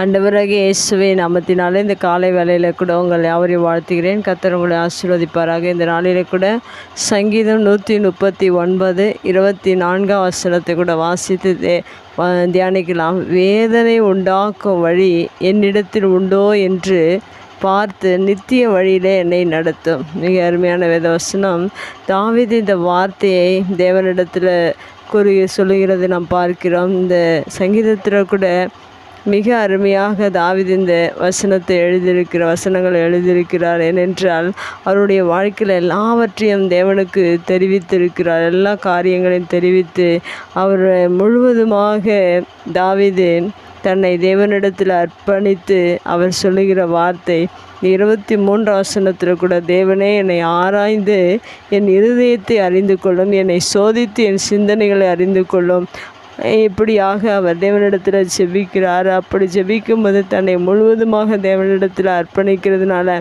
ஆண்டவராகிய இயேசுவை நாமத்தினாலே இந்த காலை வேலையில் கூட உங்களை யாவரையும் வாழ்த்துகிறேன். கத்தர் உங்களை ஆசீர்வதிப்பாராக. இந்த நாளில் கூட சங்கீதம் நூற்றி முப்பத்தி ஒன்பது இருபத்தி நான்காம் வசனத்தை கூட வாசித்து தியானிக்கலாம். வேதனை உண்டாக்கும் வழி என்னிடத்தில் உண்டோ என்று பார்த்து நித்திய வழியிலே என்னை நடத்தும். மிக அருமையான வேதவசனம். தாவித இந்த வார்த்தையை தேவனிடத்தில் கூறி சொல்லுகிறது. நாம் பார்க்கிறோம். இந்த சங்கீதத்தில் கூட மிக அருமையாக தாவீது இந்த வசனத்தை எழுதியிருக்கிற வசனங்களை எழுதியிருக்கிறார். ஏனென்றால் அவருடைய வாழ்க்கையில் எல்லாவற்றையும் தேவனுக்கு தெரிவித்திருக்கிறார். எல்லா காரியங்களையும் தெரிவித்து அவர் முழுவதுமாக தாவிது தன்னை தேவனிடத்தில் அர்ப்பணித்து அவர் சொல்லுகிற வார்த்தை இருபத்தி மூன்று வசனத்தில் கூட தேவனே என்னை ஆராய்ந்து என் இருதயத்தை அறிந்து கொள்ளும் என்னை சோதித்து என் சிந்தனைகளை அறிந்து கொள்ளும். இப்படியாக அவர் தேவனிடத்தில் ஜெபிக்கிறார்? அப்படி ஜெபிக்கும்போது தன்னை முழுவதுமாக தேவனிடத்தில் அர்ப்பணிக்கிறதுனால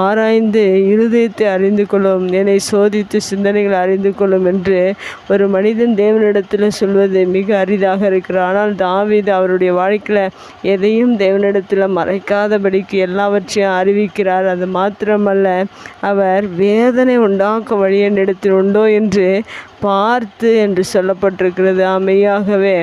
ஆராய்ந்து இருதயத்தை அறிந்து கொள்ளும் என்னை சோதித்து சிந்தனைகளை அறிந்து கொள்ளும் என்று ஒரு மனிதன் தேவனிடத்தில் சொல்வது மிக அரிதாக இருக்கிறார் ஆனால் தாவீது அவருடைய வாழ்க்கையில் எதையும் தேவனிடத்தில் மறைக்காதபடிக்கு எல்லாவற்றையும் அறிவிக்கிறார். அது மாத்திரமல்ல அவர் வேதனை உண்டாக்கும் வழி என்னிடத்தில் உண்டோ என்று பார்த்து என்று சொல்லப்பட்டிருக்கிறது. அமையாக ஆகவே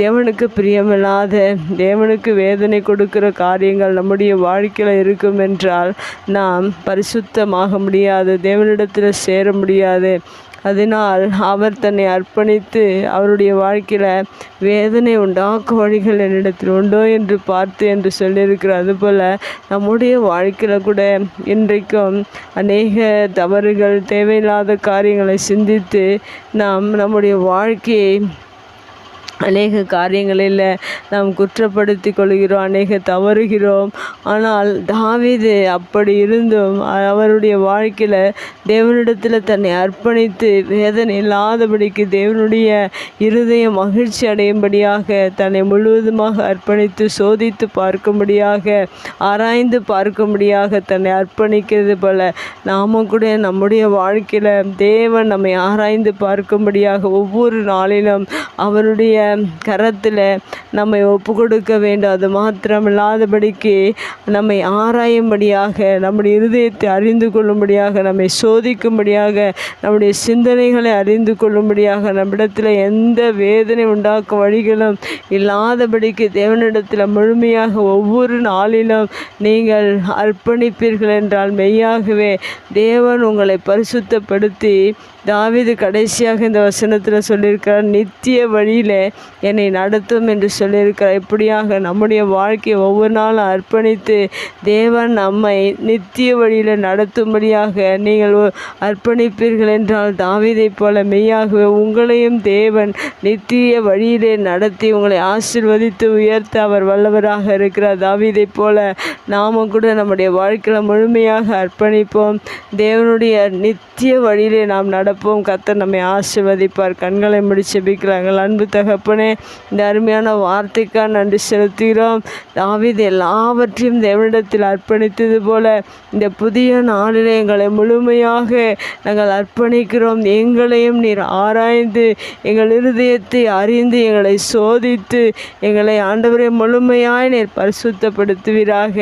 தேவனுக்கு பிரியமில்லாத தேவனுக்கு வேதனை கொடுக்கிற காரியங்கள் நம்முடைய வாழ்க்கையில் இருக்கும் என்றால் நாம் பரிசுத்தமாக முடியாது தேவனிடத்தில் சேர முடியாது. அதனால் அவர் தன்னை அர்ப்பணித்து அவருடைய வாழ்க்கையில் வேதனை உண்டாக்கும் வழிகள் என்னிடத்தில் உண்டோ என்று பார்த்து என்று சொல்லியிருக்கிறார். அதுபோல் நம்முடைய வாழ்க்கையில் கூட இன்றைக்கும் அநேக தவறுகள் தேவையில்லாத காரியங்களை சிந்தித்து நாம் நம்முடைய வாழ்க்கையை அநேக காரியங்களில் நாம் குற்றப்படுத்தி கொள்கிறோம் அநேக தவறுகிறோம். ஆனால் தாவீது அப்படி இருந்தும் அவருடைய வாழ்க்கையில் தேவனிடத்தில் தன்னை அர்ப்பணித்து வேதனை இல்லாதபடிக்கு தேவனுடைய இருதயம் மகிழ்ச்சி அடையும்படியாக தன்னை முழுவதுமாக அர்ப்பணித்து சோதித்து பார்க்கும்படியாக ஆராய்ந்து பார்க்கும்படியாக தன்னை அர்ப்பணிக்கிறது போல நாம கூட நம்முடைய வாழ்க்கையில் தேவன் நம்மை ஆராய்ந்து பார்க்கும்படியாக ஒவ்வொரு நாளிலும் அவருடைய கரத்தில் நம்மை ஒப்பு கொடுக்க வேண்டும். அது மாத்திரமில்லாதபடிக்கு நம்மை ஆராயும்படியாக நம்முடைய இருதயத்தை அறிந்து கொள்ளும்படியாக நம்மை சோதிக்கும்படியாக நம்முடைய சிந்தனைகளை அறிந்து கொள்ளும்படியாக நம்மிடத்தில் எந்த வேதனை உண்டாக்கும் வழிகளும் இல்லாதபடிக்கு தேவனிடத்தில் முழுமையாக ஒவ்வொரு நாளிலும் நீங்கள் அர்ப்பணிப்பீர்கள் என்றால் மெய்யாகவே தேவன் உங்களை பரிசுத்தப்படுத்தி தாவிது கடைசியாக இந்த வசனத்தில் சொல்லியிருக்கிறார் நித்திய வழியில் என்னை நடத்தும் என்று சொல்லியிருக்கிறார். இப்படியாக நம்முடைய வாழ்க்கையை ஒவ்வொரு நாளும் அர்ப்பணித்து தேவன் நம்மை நித்திய வழியில் நடத்தும்படியாக நீங்கள் அர்ப்பணிப்பீர்கள் என்றால் தாவிதை போல மெய்யாகவே உங்களையும் தேவன் நித்திய வழியிலே நடத்தி உங்களை ஆசிர்வதித்து உயர்த்த அவர் வல்லவராக இருக்கிறார். தாவீதைப் போல நாமும் கூட நம்முடைய வாழ்க்கையில் முழுமையாக அர்ப்பணிப்போம். தேவனுடைய நித்திய வழியிலே நாம் நட நடப்போம் கர்த்தர் நம்மை ஆசிர்வதிப்பார். கண்களை முடிச்சு பிக்கிறாங்கள் அன்பு தகப்பனே இந்த அருமையான வார்த்தைக்காக நன்றி செலுத்துகிறோம். தாவீது எல்லாவற்றையும் தேவனிடத்தில் அர்ப்பணித்தது போல இந்த புதிய நாளிலே எங்களை முழுமையாக நாங்கள் அர்ப்பணிக்கிறோம். எங்களையும் நீர் ஆராய்ந்து எங்கள் இருதயத்தை அறிந்து எங்களை சோதித்து எங்களை ஆண்டவரை முழுமையாய் நீர் பரிசுத்தப்படுத்துவீராக.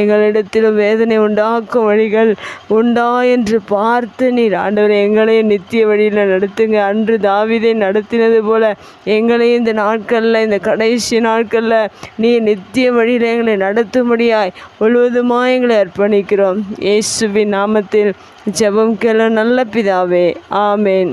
எங்களிடத்திலும் வேதனை உண்டாக்கும் வழிகள் உண்டா என்று பார்த்து நீர் ஆண்டவரை எங்களையும் நித்திய வழியில் நடத்துங்க. அன்று தாவிதை நடத்தினது போல எங்களையும் இந்த நாட்களில் இந்த கடைசி நாட்களில் நீ நித்திய வழியில் எங்களை நடத்தும்படியாய் முழுவதுமாக எங்களை அர்ப்பணிக்கிறோம். இயேசுவின் நாமத்தில் ஜெபம் கேள நல்ல பிதாவே. ஆமேன்.